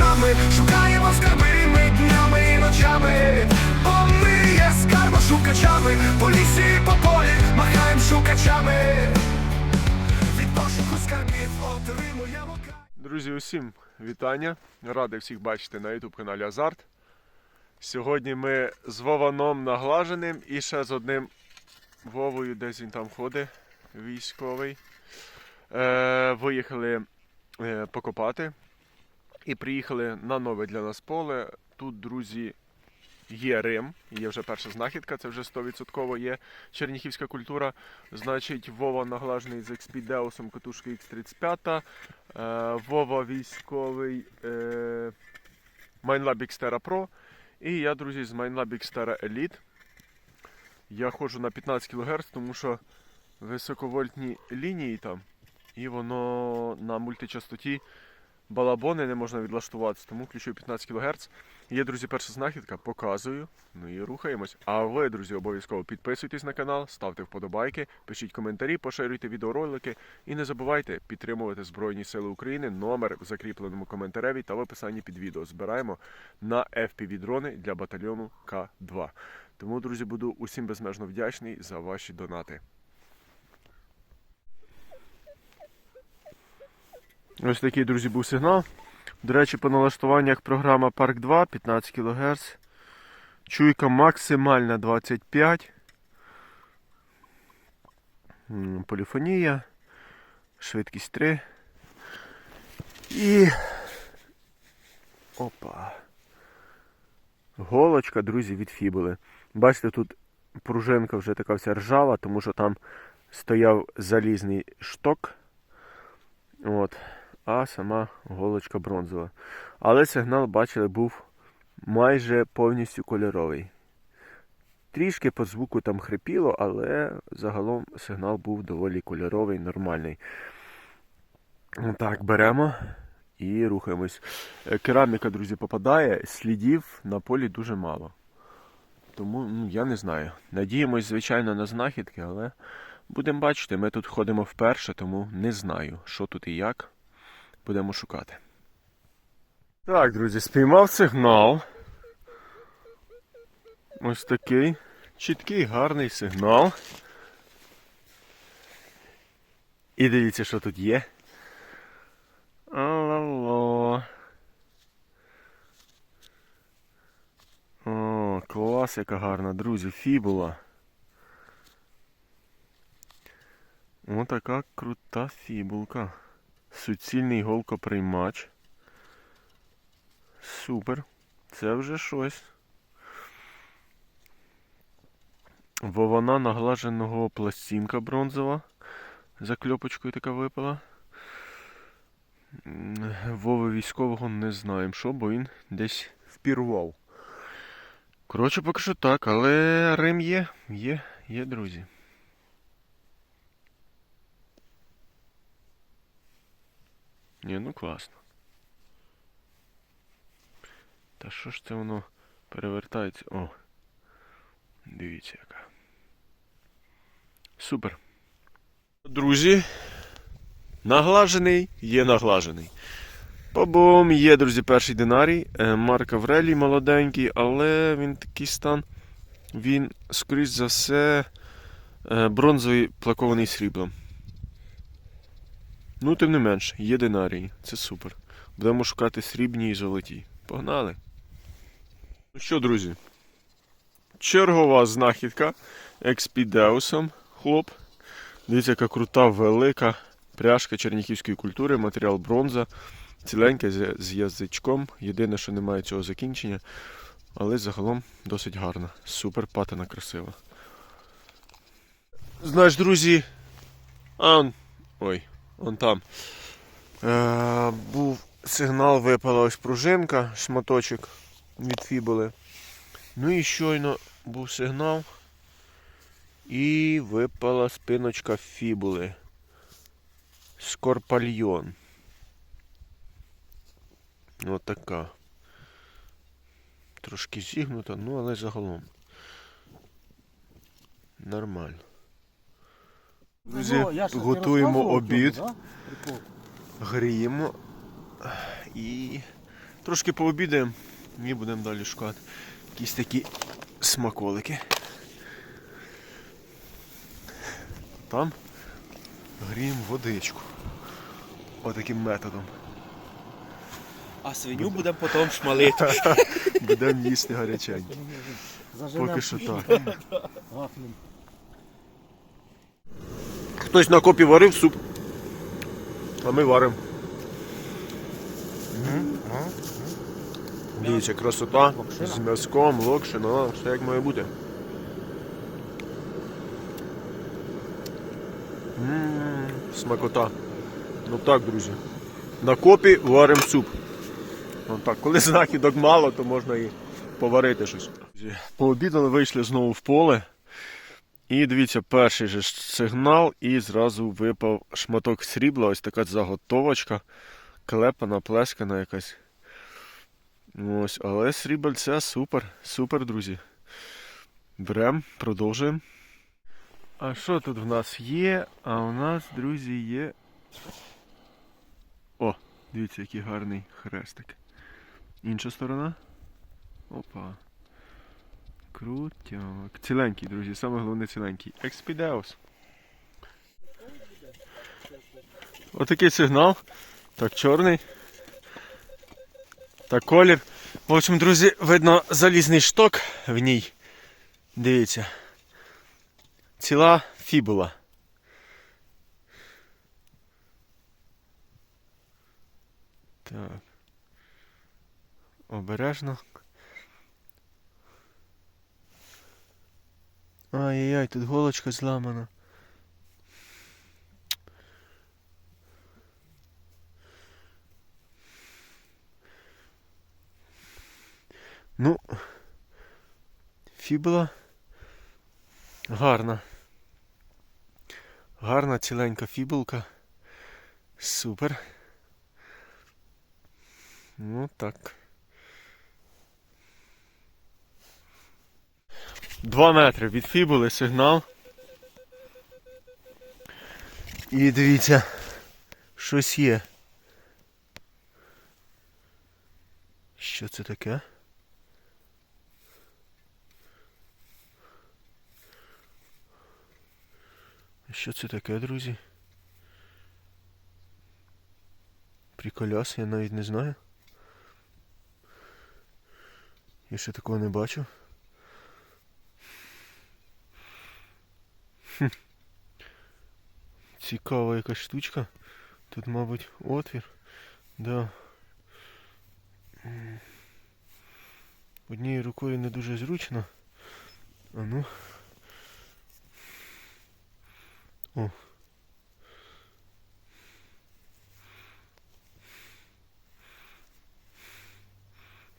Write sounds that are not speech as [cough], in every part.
шукачами, шукаємо скарби ми днями і ночами, бо ми є скарбошукачами, по лісі по полі махаємо шукачами. Від пошуку скарбів отримуємо. Друзі, усім вітання. Радий всіх бачити на YouTube каналі Азарт. Сьогодні ми з Вованом наглаженим і ще з одним Вовою, десь він там ходить, військовий. Е, виїхали е, покопати і приїхали на нове для нас поле. Тут, друзі, є Рим, є вже перша знахідка, це вже 100% є черніхівська культура. Значить, Вова наглажений з експідеусом катушки X35. Е, Вова військовий Mindlab Xterra Pro. І я, друзі, з Mindlab Xterra Elite. Я ходжу на 15 кГц, тому що високовольтні лінії там, і воно на мультичастоті балабони не можна відлаштуватися, тому включую 15 кГц. Є, друзі, перша знахідка, показую. Ну і рухаємось. А ви, друзі, обов'язково підписуйтесь на канал, ставте вподобайки, пишіть коментарі, поширюйте відеоролики і не забувайте підтримувати Збройні Сили України. Номер в закріпленому коментареві та в описанні під відео. Збираємо на FPV-дрони для батальйону К2. Тому, друзі, буду усім безмежно вдячний за ваші донати. Ось такий, друзі, був сигнал. До речі, по налаштуваннях програма Парк 2 15 кГц. Чуйка максимальна 25. Поліфонія. Швидкість 3. І. Опа. Голочка, друзі, від фібули. Бачите, тут пружинка вже така вся ржава, тому що там стояв залізний шток. От. А сама голочка бронзова. Але сигнал, бачили, був майже повністю кольоровий. Трішки по звуку там хрипіло, але загалом сигнал був доволі кольоровий, нормальний. Так, беремо і рухаємось. Е, Кераміка, друзі, попадає, слідів на полі дуже мало. Тому ну, я не знаю. Надіємось, звичайно, на знахідки, але будемо бачити. Ми тут ходимо вперше, тому не знаю, що тут і як. Будемо шукати. Так, друзі, спіймав сигнал. Ось такий чіткий, гарний сигнал. І дивіться, що тут є. Алло. О, клас, яка гарна, друзі, фібула. Отака крута фібулка. Суцільний голкоприймач. Супер. Це вже щось. Вована наглаженого пластинка бронзова. За кльопочкою така випала. Вови військового не знаємо що, бо він десь впірвав. Коротше, поки що так, але Рим є, є, є, друзі. Ні, ну класно. Та що ж це воно перевертається? О. Дивіться яка. Супер. Друзі. Наглажений є наглажений. Побом, є, друзі, перший динарій. Е, Марк Аврелій молоденький, але він такий стан. Він, скоріш за все, е, бронзовий плакований сріблом. Ну, тим не менш, є динарії. Це супер. Будемо шукати срібні і золоті. Погнали. Ну що, друзі? Чергова знахідка експідеусом. Хлоп. Дивіться, яка крута, велика пряжка черніхівської культури, матеріал бронза. Ціленька з язичком. Єдине, що немає цього закінчення. Але загалом досить гарна. Супер патина красива. Знаєш, друзі. А, ой, он там. Е, був сигнал, випала ось пружинка, шматочок від фібули. Ну і щойно був сигнал. І випала спиночка фібули. Скорпальйон. Ось така. Трошки зігнута, ну але загалом. Нормально. Друзі, Ну, готуємо обід, гріємо і Трошки пообідаємо і будемо далі шукати якісь такі смаколики. Там гріємо водичку. Отаким методом. А свиню будемо потім шмалити. [laughs] Будемо їсти гаряченько. Поки що так. [laughs] Хтось на копі варив суп, а ми варимо. Дивіться, красота з м'язком, локшина, все як має бути. Смакота. Ну так, друзі. На копі варимо суп. Ну так, коли [laughs] знахідок мало, то можна і поварити щось. Пообідали, вийшли знову в поле. І дивіться, перший же сигнал, і зразу випав шматок срібла, ось така заготовочка, клепана, плескана якась. Ось, але срібельце супер, супер, друзі. Берем, продовжуємо. А що тут в нас є? А у нас, друзі, є. О, дивіться, який гарний хрестик. Інша сторона. Опа. Крутяк. Ціленький, друзі, саме головне ціленький. Експідеус. Отакий сигнал. Так, чорний. Так, колір. В общем, друзі, видно залізний шток в ній. Дивіться. Ціла фібула. Так. Обережно. Ай-яй-яй, тут голочка зламана. Ну, фібула гарна. Гарна ціленька фібулка. Супер. Ну так. Два метри від фібули сигнал. І дивіться, щось є. Що це таке? Що це таке, друзі? Приколяс, я навіть не знаю. Я ще такого не бачив. Цікава якась штучка. Тут, мабуть, отвір. Да. Однією рукою не дуже зручно. А ну. О.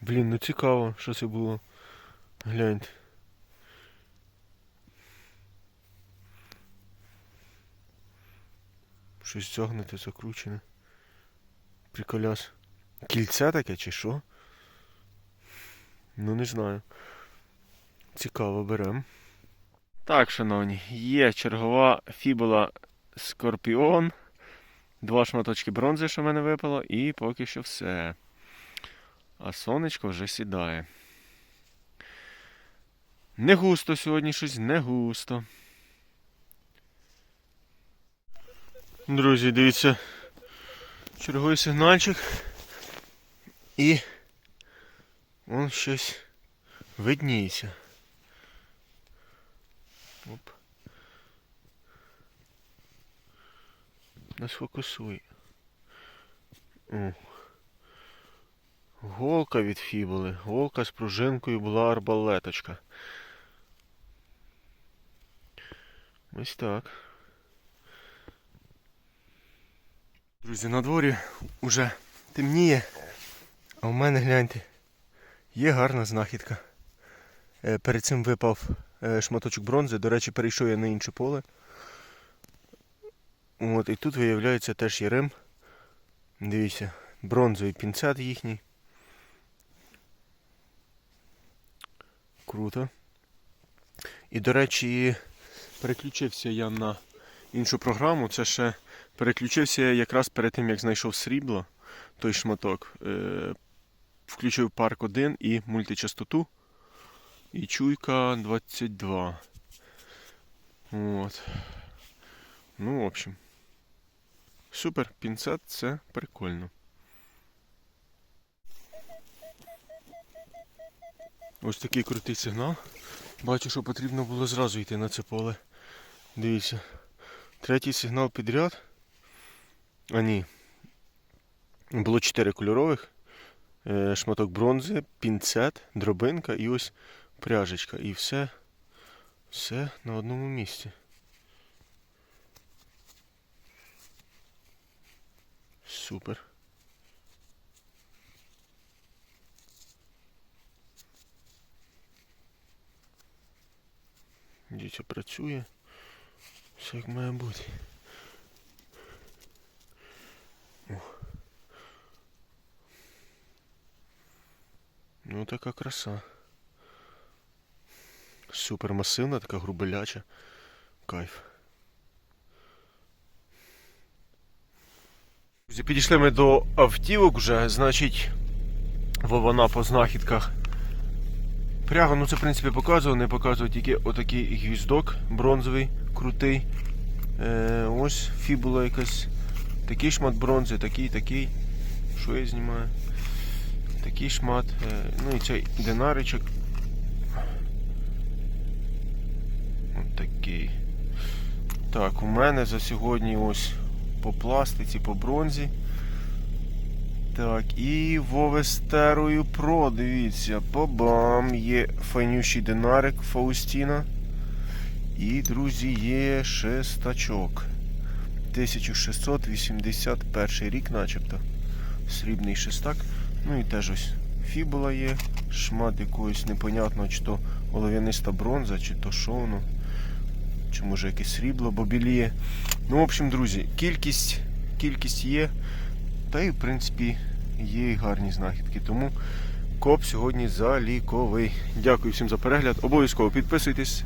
Блін, ну цікаво, що це було. Гляньте. Щось зогнуте, закручене. Приколяс. Кільце таке чи що? Ну не знаю. Цікаво берем. Так, шановні, є чергова фібула Скорпіон. Два шматочки бронзи, що в мене випало, і поки що все. А сонечко вже сідає. Не густо сьогодні щось, не густо. Друзі, дивіться. Черговий сигнальчик. І он щось видніється. Оп. Не сфокусуй. О. Голка від фібули. Голка з пружинкою була арбалеточка. Ось так. Друзі, на дворі уже темніє. А в мене гляньте. Є гарна знахідка. Е, Перед цим випав е, шматочок бронзи. До речі, перейшов я на інше поле. От, і тут виявляється теж є рим. Дивіться, бронзовий пінцет їхній. Круто. І, до речі, переключився я на іншу програму. Це ще переключився я якраз перед тим, як знайшов срібло, той шматок. Е, включив парк 1 і мультичастоту. І чуйка 22. От. Ну, в общем. Супер, пінцет це прикольно. Ось такий крутий сигнал. Бачу, що потрібно було зразу йти на це поле. Дивіться. Третій сигнал підряд. А ні. Було чотири кольорових. Е, Шматок бронзи, пінцет, дробинка і ось пряжечка. І все. Все на одному місці. Супер. Дітя працює. Все як має бути. Ну така краса. Супер масивна, така грубеляча. Кайф. Друзі, Підійшли ми до автівок вже, значить, Вована по знахідках. Пряга, ну це в принципі показував, не показував тільки отакий гвіздок бронзовий, крутий. Е, ось фібула якась. Такий шмат бронзи, такий, такий. Що я знімаю? Такий шмат. Е, ну і цей динаричок. От такий. Так, у мене за сьогодні ось по пластиці, по бронзі. Так, і Вовестерою Про, дивіться, побам, є файнющий динарик Фаустіна. І, друзі, є шестачок. 1681 рік начебто. Срібний шестак. Ну і теж ось фібула є. Шмат якогось непонятного, чи то олов'яниста бронза, чи то що. Чи може якесь срібло, бо біліє. Ну, в общем, друзі, кількість, кількість є. Та і в принципі є і гарні знахідки. Тому коп сьогодні заліковий. Дякую всім за перегляд. Обов'язково підписуйтесь,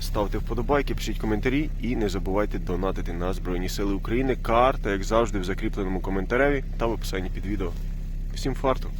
ставте вподобайки, пишіть коментарі і не забувайте донатити на Збройні Сили України. Карта, як завжди, в закріпленому коментареві та в описанні під відео. Всім фарту!